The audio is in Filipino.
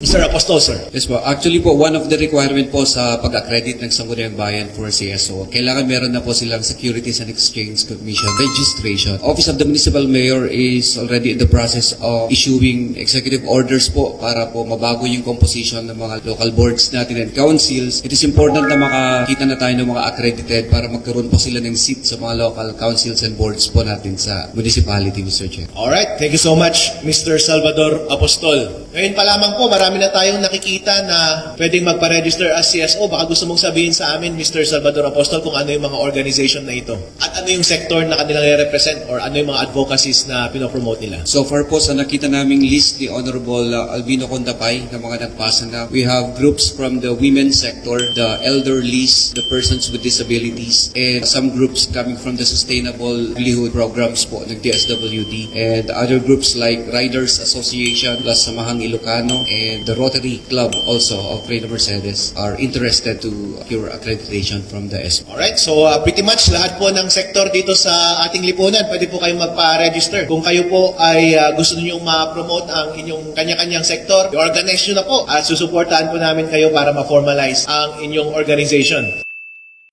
Mr. Apostol, sir. Yes po. Actually po, one of the requirement po sa pag-accredit ng Sangguniang Bayan for CSO, kailangan meron na po silang Securities and Exchange Commission registration. Office of the Municipal Mayor is already in the process of issuing executive orders po para po mabago yung composition ng mga local boards natin and councils. It is important na makakita na tayo ng mga accredited para magkaroon po sila ng seat sa mga local councils and boards po natin sa municipality, Mr. Chair. Alright, thank you so much, Mr. Salvador Apostol. Ngayon pa lamang po, marami na tayong nakikita na pwedeng magpa-register as CSO. Baka gusto mong sabihin sa amin, Mr. Salvador Apostol, kung ano yung mga organization na ito. At ano yung sector na kanilang represent or ano yung mga advocacies na pinopromote nila. So far po sa nakita naming list ni Honorable uh, Albino Condapay na mga nagpasa na, we have groups from the women's sector, the elderlies, the persons with disabilities, and some groups coming from the sustainable livelihood programs po ng DSWD, and other groups like Riders Association, plus Samahang Ilocano, and the Rotary Club also of Reyna Mercedes are interested to secure accreditation from the S. Alright, so uh, pretty much lahat po ng sektor dito sa ating lipunan, pwede po kayong magpa-register. Kung kayo po ay uh, gusto niyo ma-promote ang inyong kanya-kanyang sektor, i-organize nyo na po at susuportahan po namin kayo para ma-formalize ang inyong organization.